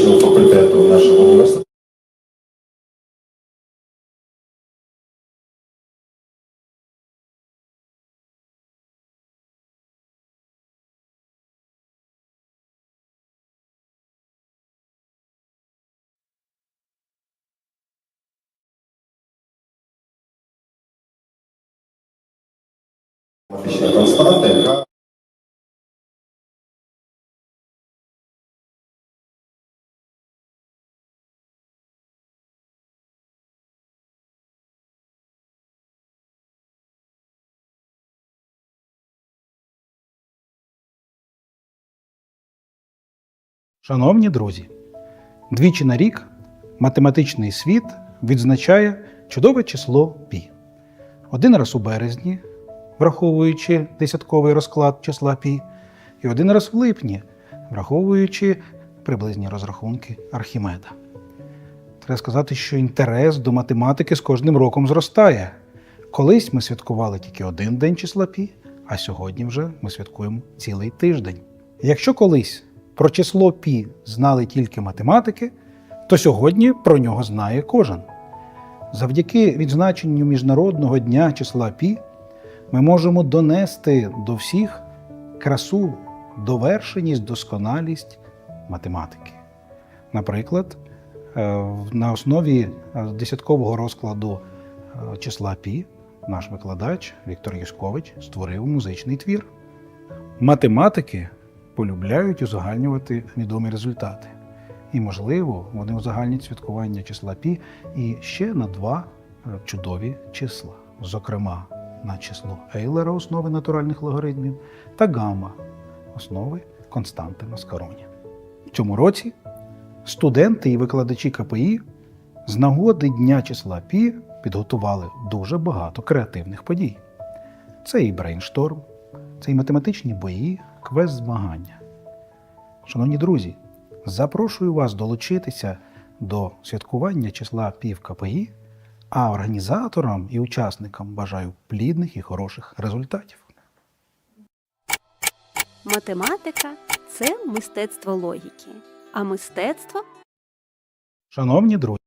математичного факультету нашого університету. Математична константа, яка Шановні друзі, двічі на рік математичний світ відзначає чудове число пі. Один раз у березні, враховуючи десятковий розклад числа пі, і один раз в липні, враховуючи приблизні розрахунки Архімеда. Треба сказати, що інтерес до математики з кожним роком зростає. Колись ми святкували тільки один день числа пі, а сьогодні вже ми святкуємо цілий тиждень. Якщо колись про число пі знали тільки математики, то сьогодні про нього знає кожен. Завдяки відзначенню Міжнародного дня числа пі ми можемо донести до всіх красу, довершеність, досконалість математики. Наприклад, е, на основі е, десяткового розкладу е, числа пі наш викладач Віктор Юшкович створив музичний твір. Математики полюбляють узагальнювати відомі результати. І, можливо, вони узагальнять святкування числа пі і ще на два е, чудові числа, зокрема на число Ейлера основи натуральних логаритмів та гамма основи константи Маскароні. В цьому році студенти і викладачі КПІ з нагоди Дня числа Пі підготували дуже багато креативних подій. Це і брейншторм, це і математичні бої, квест змагання. Шановні друзі, запрошую вас долучитися до святкування числа пів КПІ, а організаторам і учасникам бажаю плідних і хороших результатів. Математика це мистецтво логіки, а мистецтво Шановні друзі,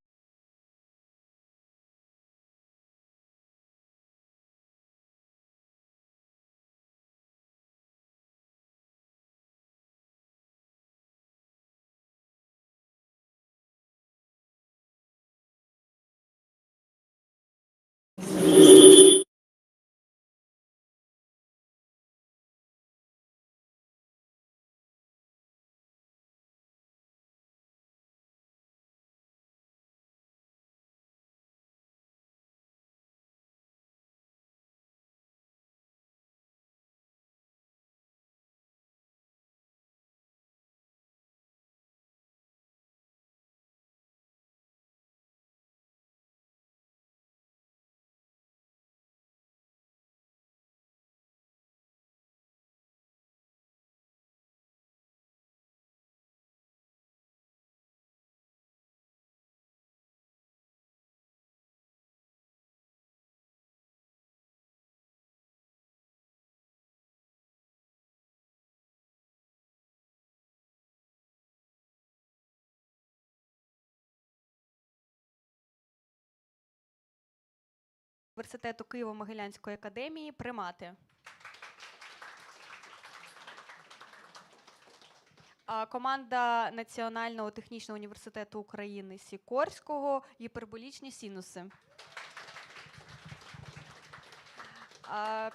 університету Києво-Могилянської академії примати. Команда Національного технічного університету України Сікорського гіперболічні синуси.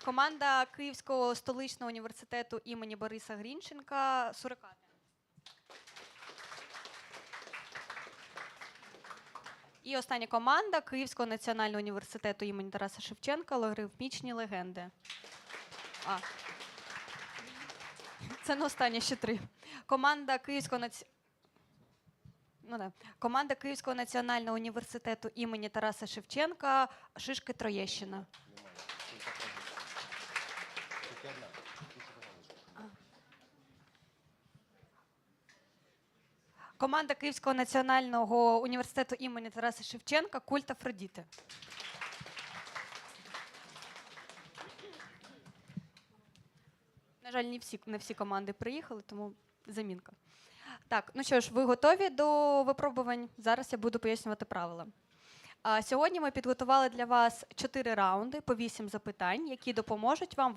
Команда Київського столичного університету імені Бориса Грінченка сурикати. І остання команда Київського національного університету імені Тараса Шевченка логарифмічні легенди. А. Це не останні ще три. Команда Київського наці... ну, да. Команда Київського національного університету імені Тараса Шевченка Шишки Троєщина. Команда Київського національного університету імені Тараса Шевченка Культ Афродіти. На жаль, не всі, не всі команди приїхали, тому замінка. Так, ну що ж, ви готові до випробувань? Зараз я буду пояснювати правила. Сьогодні ми підготували для вас чотири раунди по вісім запитань, які допоможуть вам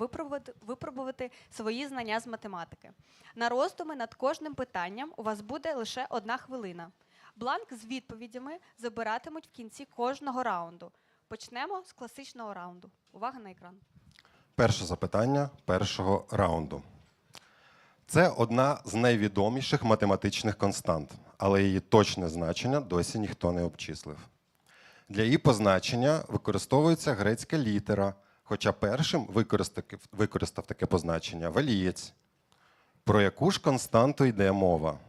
випробувати свої знання з математики. На роздуми над кожним питанням у вас буде лише одна хвилина. Бланк з відповідями забиратимуть в кінці кожного раунду. Почнемо з класичного раунду. Увага на екран. Перше запитання першого раунду. Це одна з найвідоміших математичних констант, але її точне значення досі ніхто не обчислив. Для її позначення використовується грецька літера, хоча першим використав, таке позначення валієць. Про яку ж константу йде мова?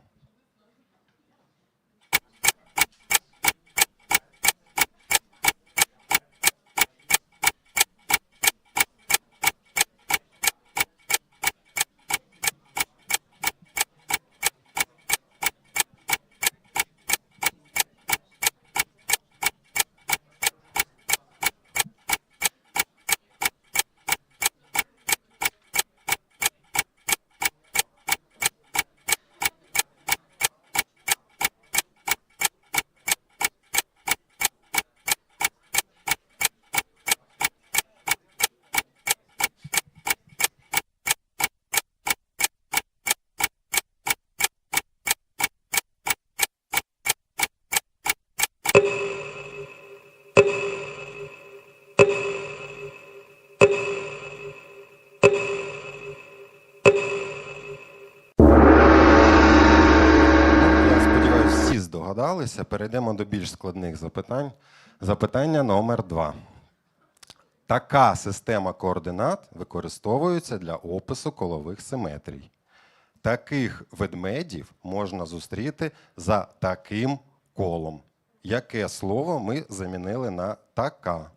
Я сподіваюся, всі здогадалися. Перейдемо до більш складних запитань. Запитання номер два. Така система координат використовується для опису колових симетрій. Таких ведмедів можна зустріти за таким колом. Яке слово ми замінили на така?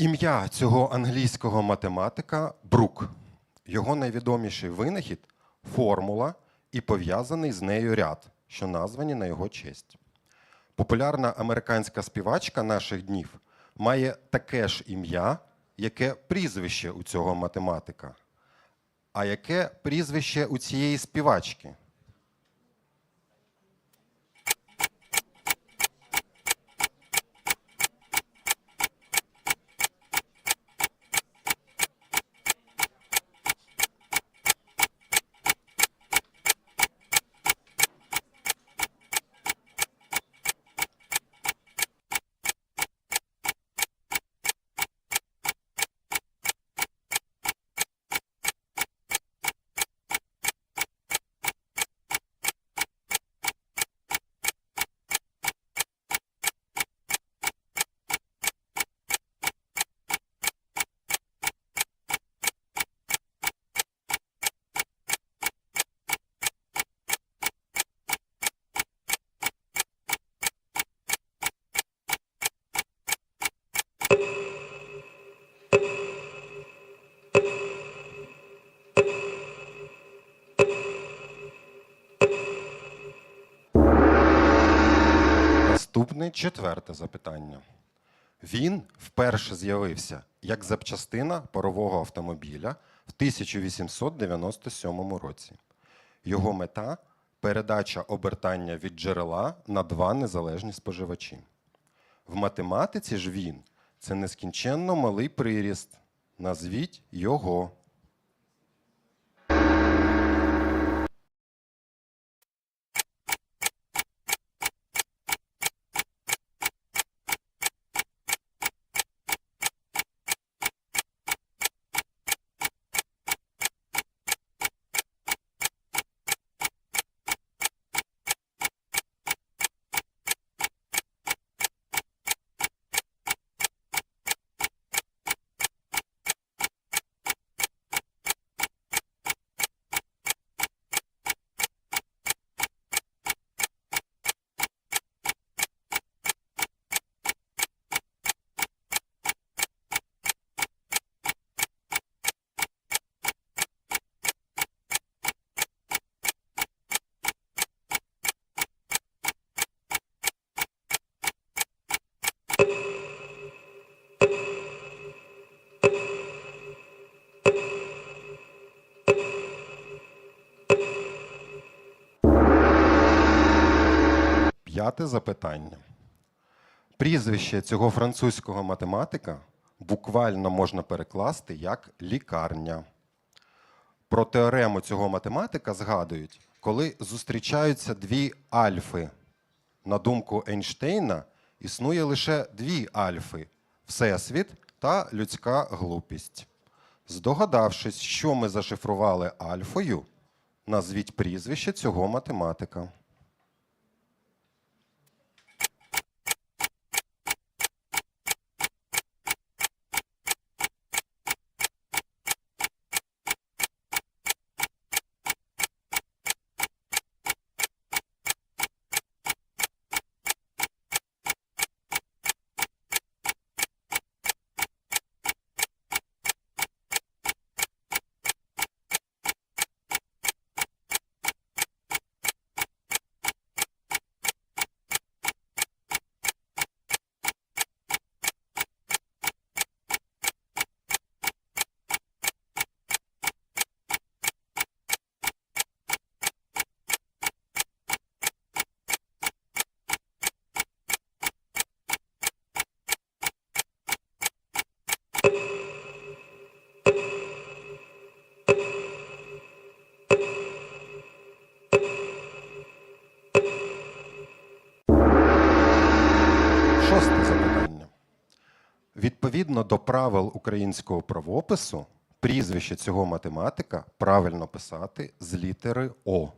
Ім'я цього англійського математика Брук. Його найвідоміший винахід формула і пов'язаний з нею ряд, що названі на його честь. Популярна американська співачка наших днів має таке ж ім'я, яке прізвище у цього математика. А яке прізвище у цієї співачки? Наступне четверте запитання. Він вперше з'явився як запчастина парового автомобіля в 1897 році. Його мета передача обертання від джерела на два незалежні споживачі. В математиці ж він це нескінченно малий приріст, Назвіть його. П'яте запитання. Прізвище цього французького математика буквально можна перекласти як лікарня. Про теорему цього математика згадують, коли зустрічаються дві альфи. На думку Ейнштейна, існує лише дві альфи Всесвіт та людська глупість. Здогадавшись, що ми зашифрували альфою, назвіть прізвище цього математика. Шосте запитання. Відповідно до правил українського правопису, прізвище цього математика правильно писати з літери О.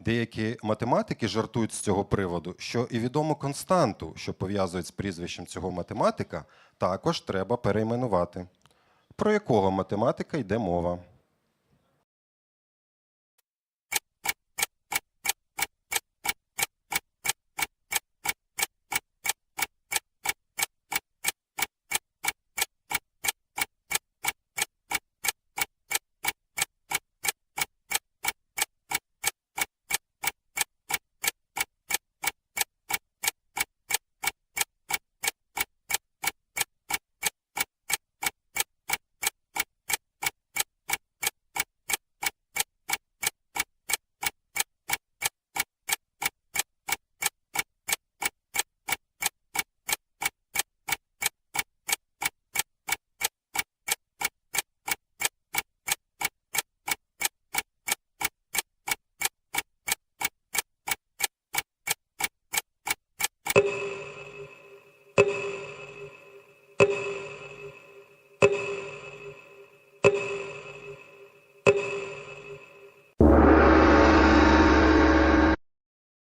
Деякі математики жартують з цього приводу, що і відому константу, що пов'язують з прізвищем цього математика, також треба перейменувати. Про якого математика йде мова?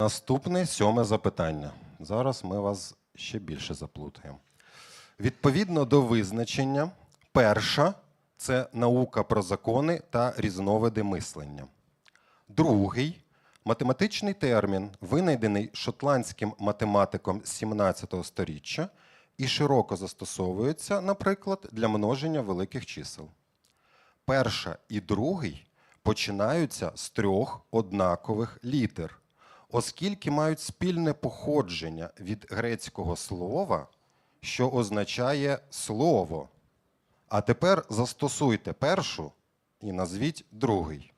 Наступне сьоме запитання. Зараз ми вас ще більше заплутаємо. Відповідно до визначення, перша це наука про закони та різновиди мислення. Другий математичний термін, винайдений шотландським математиком 17 століття і широко застосовується, наприклад, для множення великих чисел. Перша і другий починаються з трьох однакових літер, оскільки мають спільне походження від грецького слова, що означає слово. А тепер застосуйте першу і назвіть другий.